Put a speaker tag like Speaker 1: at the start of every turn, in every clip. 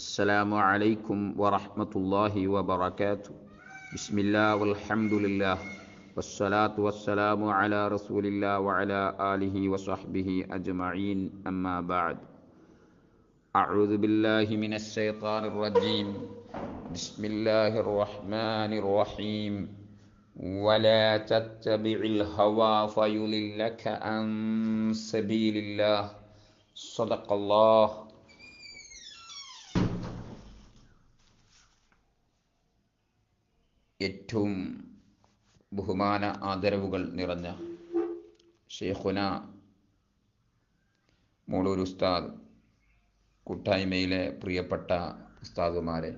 Speaker 1: السلام عليكم ورحمة الله وبركاته. بسم الله والحمد لله والصلاة والسلام على رسول الله وعلى آله وصحبه أجمعين. أما بعد أعوذ بالله من الشيطان الرجيم. بسم الله الرحمن الرحيم. ولا تتبع الهوى فيضلك عن سبيل الله. صدق الله ഏറ്റവും ബഹുമാന ആദരവുകൾ നിറഞ്ഞ ഷെയ്ഖുന മൂളൂർ ഉസ്താദ് കൂട്ടായ്മയിലെ പ്രിയപ്പെട്ട ഉസ്താദുമാരെ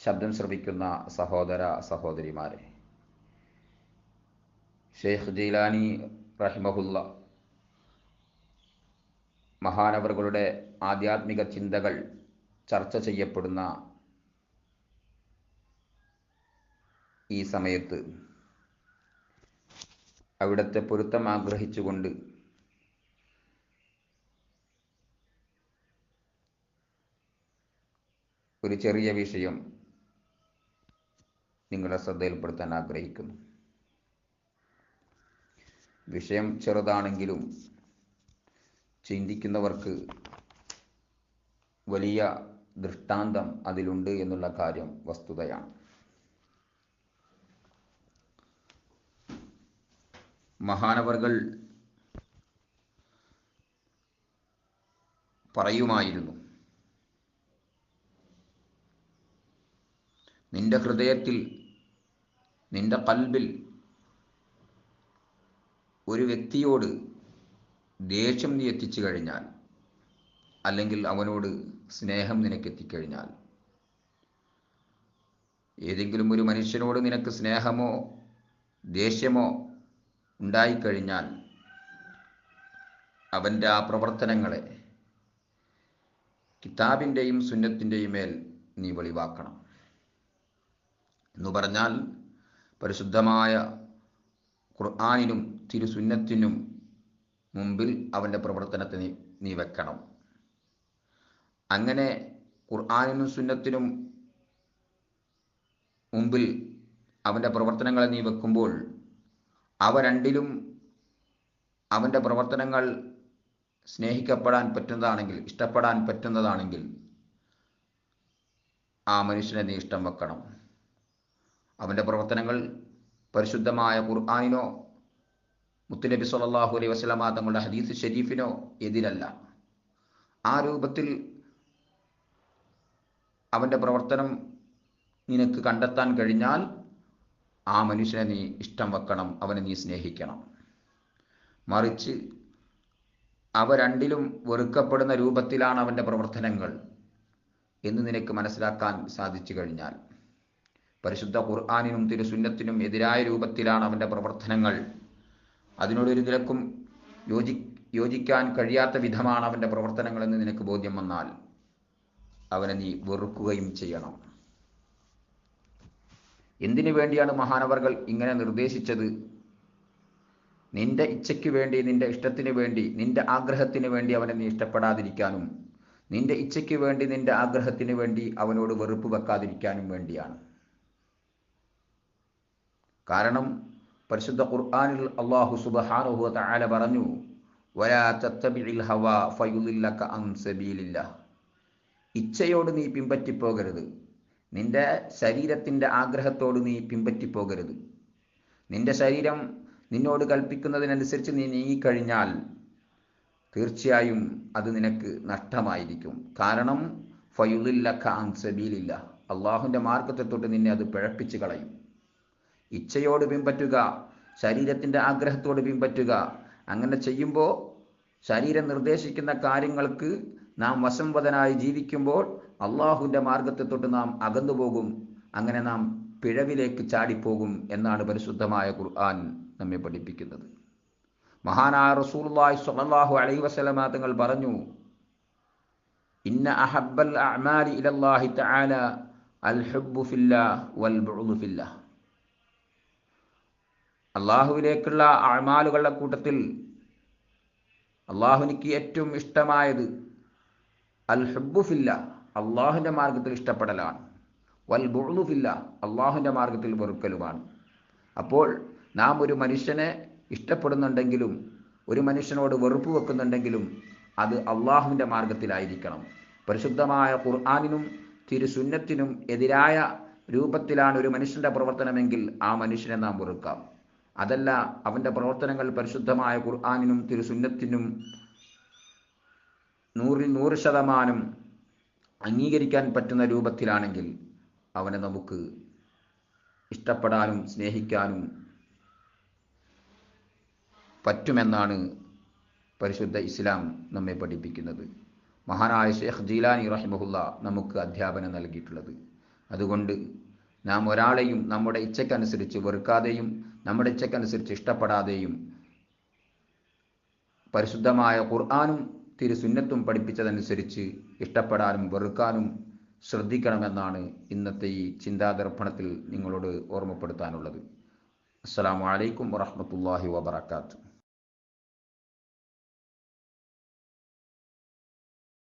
Speaker 1: ശബ്ദം ശ്രവിക്കുന്ന സഹോദര സഹോദരിമാരെ. ഷെയ്ഖ് ജീലാനി റഹിമഹുല്ല മഹാനവറുകളുടെ ആധ്യാത്മിക ചിന്തകൾ ചർച്ച ചെയ്യപ്പെടുന്ന ഈ സമയത്ത് അവിടുത്തെ പൊരുത്തം ആഗ്രഹിച്ചുകൊണ്ട് ഒരു ചെറിയ വിഷയം നിങ്ങളെ ശ്രദ്ധയിൽപ്പെടുത്താൻ ആഗ്രഹിക്കുന്നു. വിഷയം ചെറുതാണെങ്കിലും ചിന്തിക്കുന്നവർക്ക് വലിയ ദൃഷ്ടാന്തം അതിലുണ്ട് എന്നുള്ള കാര്യം വസ്തുതയാണ്. മഹാനവർകൾ പറയുമായിരുന്നു. നിന്റെ ഹൃദയത്തിൽ നിന്റെ കൽബിൽ ഒരു വ്യക്തിയോട് ദേഷ്യം നീ എത്തിച്ചു കഴിഞ്ഞാൽ അല്ലെങ്കിൽ അവനോട് സ്നേഹം നിനക്ക് എത്തിക്കഴിഞ്ഞാൽ ഏതെങ്കിലും ഒരു മനുഷ്യനോട് നിനക്ക് സ്നേഹമോ ദേഷ്യമോ ഉണ്ടായിക്കഴിഞ്ഞാൽ അവന്റെ ആ പ്രവർത്തനങ്ങളെ കിതാബിന്റെയും സുന്നത്തിന്റെയും മേൽ നീ വെളിവാക്കണം. എന്ന് പറഞ്ഞാൽ പരിശുദ്ധമായ ഖുർആാനിനും തിരുസുന്നത്തിനും മുമ്പിൽ അവന്റെ പ്രവർത്തനത്തെ നീ നീ വെക്കണം. അങ്ങനെ ഖുർആാനിനും സുന്നത്തിനും മുമ്പിൽ അവന്റെ പ്രവർത്തനങ്ങളെ നീ വെക്കുമ്പോൾ അവ രണ്ടിലും അവന്റെ പ്രവർത്തനങ്ങൾ സ്നേഹിക്കപ്പെടാൻ പറ്റുന്നതാണെങ്കിൽ ഇഷ്ടപ്പെടാൻ പറ്റുന്നതാണെങ്കിൽ ആ മനുഷ്യനെ നീ ഇഷ്ടം വെക്കണം. അവന്റെ പ്രവർത്തനങ്ങൾ പരിശുദ്ധമായ ഖുർആാനിനോ മുത്തുനബി സല്ലാഹു അലൈഹി വസ്ലമാ തങ്ങളുടെ ഹദീസ് ഷരീഫിനോ എതിരല്ല. ആ രൂപത്തിൽ അവന്റെ പ്രവർത്തനം നിനക്ക് കണ്ടെത്താൻ കഴിഞ്ഞാൽ ആ മനുഷ്യനെ നീ ഇഷ്ടം വെക്കണം അവനെ നീ സ്നേഹിക്കണം. മറിച്ച് അവ രണ്ടിലും വെറുക്കപ്പെടുന്ന രൂപത്തിലാണ് അവന്റെ പ്രവർത്തനങ്ങൾ എന്ന് നിനക്ക് മനസ്സിലാക്കാൻ സാധിച്ചു കഴിഞ്ഞാൽ പരിശുദ്ധ ഖുർആാനിനും തിരുസുന്നത്തിനും എതിരായ രൂപത്തിലാണ് അവന്റെ പ്രവർത്തനങ്ങൾ. അതിനോടൊരു നിലക്കും യോജി യോജിക്കാൻ കഴിയാത്ത വിധമാണ് അവന്റെ പ്രവർത്തനങ്ങളെന്ന് നിനക്ക് ബോധ്യം വന്നാൽ അവനെ നീ വെറുക്കുകയും ചെയ്യണം. എന്തിനു വേണ്ടിയാണ് മഹാനവർകൾ ഇങ്ങനെ നിർദ്ദേശിച്ചത്? നിന്റെ ഇച്ഛയ്ക്ക് വേണ്ടി നിന്റെ ഇഷ്ടത്തിന് വേണ്ടി നിന്റെ ആഗ്രഹത്തിന് വേണ്ടി അവനെ നീ ഇഷ്ടപ്പെടാതിരിക്കാനും നിന്റെ ഇച്ഛയ്ക്ക് വേണ്ടി നിന്റെ ആഗ്രഹത്തിന് വേണ്ടി അവനോട് വെറുപ്പ് വെക്കാതിരിക്കാനും വേണ്ടിയാണ്. കാരണം പരിശുദ്ധ ഖുർആാനിൽ അള്ളാഹു സുബഹാനുഹു താല പറഞ്ഞു ഇച്ഛയോട് നീ പിമ്പറ്റിപ്പോകരുത് നിന്റെ ശരീരത്തിന്റെ ആഗ്രഹത്തോട് നീ പിമ്പറ്റിപ്പോകരുത് നിന്റെ ശരീരം നിന്നോട് കൽപ്പിക്കുന്നതിനനുസരിച്ച് നീ നീങ്ങിക്കഴിഞ്ഞാൽ തീർച്ചയായും അത് നിനക്ക് നഷ്ടമായിരിക്കും. കാരണം ഫയുദില്ലക്ക അൻസബീലില്ല അള്ളാഹുവിന്റെ മാർഗത്തെ തൊട്ട് നിന്നെ അത് പിഴപ്പിച്ച് കളയും. ഇച്ഛയോട് പിമ്പറ്റുക ശരീരത്തിന്റെ ആഗ്രഹത്തോട് പിമ്പറ്റുക അങ്ങനെ ചെയ്യുമ്പോൾ ശരീരം നിർദ്ദേശിക്കുന്ന കാര്യങ്ങൾക്ക് നാം വശംവദനായി ജീവിക്കുമ്പോൾ അള്ളാഹുവിന്റെ മാർഗത്തെ തൊട്ട് നാം അകന്നു പോകും. അങ്ങനെ നാം പിഴവിലേക്ക് ചാടിപ്പോകും എന്നാണ് പരിശുദ്ധമായ ഖുർആൻ നമ്മെ പഠിപ്പിക്കുന്നത്. മഹാനായ റസൂലുള്ളാഹി സ്വല്ലല്ലാഹു അലൈഹി വസല്ലമ തങ്ങൾ പറഞ്ഞു ഇന്ന അഹബ്ബൽ അഅമാലി ഇലല്ലാഹി തആല അൽ ഹുബ്ബു വൽ ബുഉദു ഫില്ലാഹ്. അള്ളാഹുവിലേക്കുള്ള അമാലുകളുടെ കൂട്ടത്തിൽ അള്ളാഹുവിനിക്ക് ഏറ്റവും ഇഷ്ടമായത് അൽ ഹുബുഫില്ല അള്ളാഹുവിന്റെ മാർഗത്തിൽ ഇഷ്ടപ്പെടലാണ്. വൽ ബുഴുഫില്ല അള്ളാഹുവിന്റെ മാർഗത്തിൽ വെറുക്കലുമാണ്. അപ്പോൾ നാം ഒരു മനുഷ്യനെ ഇഷ്ടപ്പെടുന്നുണ്ടെങ്കിലും ഒരു മനുഷ്യനോട് വെറുപ്പ് വെക്കുന്നുണ്ടെങ്കിലും അത് അള്ളാഹുവിന്റെ മാർഗത്തിലായിരിക്കണം പരിശുദ്ധമായ ഖുർആാനിനും തിരുസുന്നത്തിനും എതിരായ രൂപത്തിലാണ് ഒരു മനുഷ്യന്റെ പ്രവർത്തനമെങ്കിൽ ആ മനുഷ്യനെ നാം വെറുക്കാം. അതല്ല അവന്റെ പ്രവർത്തനങ്ങൾ പരിശുദ്ധമായ ഖുർആാനിനും തിരുസുന്നത്തിനും നൂറ് ശതമാനം അംഗീകരിക്കാൻ പറ്റുന്ന രൂപത്തിലാണെങ്കിൽ അവനെ നമുക്ക് ഇഷ്ടപ്പെടാനും സ്നേഹിക്കാനും പറ്റുമെന്നാണ് പരിശുദ്ധ ഇസ്ലാം നമ്മെ പഠിപ്പിക്കുന്നത്. മഹാനായ ഷെയ്ഖ് ജീലാനി റഹിമഹുല്ല നമുക്ക് അധ്യാപനം നൽകിയിട്ടുള്ളത്. അതുകൊണ്ട് നാം ഒരാളെയും നമ്മുടെ ഇച്ഛക്കനുസരിച്ച് വെറുക്കാതെയും നമ്മുടെ ഇച്ഛക്കനുസരിച്ച് ഇഷ്ടപ്പെടാതെയും പരിശുദ്ധമായ ഖുർആാനും തിരുസുന്നത്തും പഠിപ്പിച്ചതനുസരിച്ച് ഇഷ്ടപ്പെടാനും വെറുക്കാനും ശ്രദ്ധിക്കണമെന്നാണ് ഇന്നത്തെ ഈ ചിന്താദർപ്പണത്തിൽ നിങ്ങളോട് ഓർമ്മപ്പെടുത്താനുള്ളത്. അസ്സാം വലൈക്കും വാഹമത്തല്ലാഹി വാബർക്കാത്തു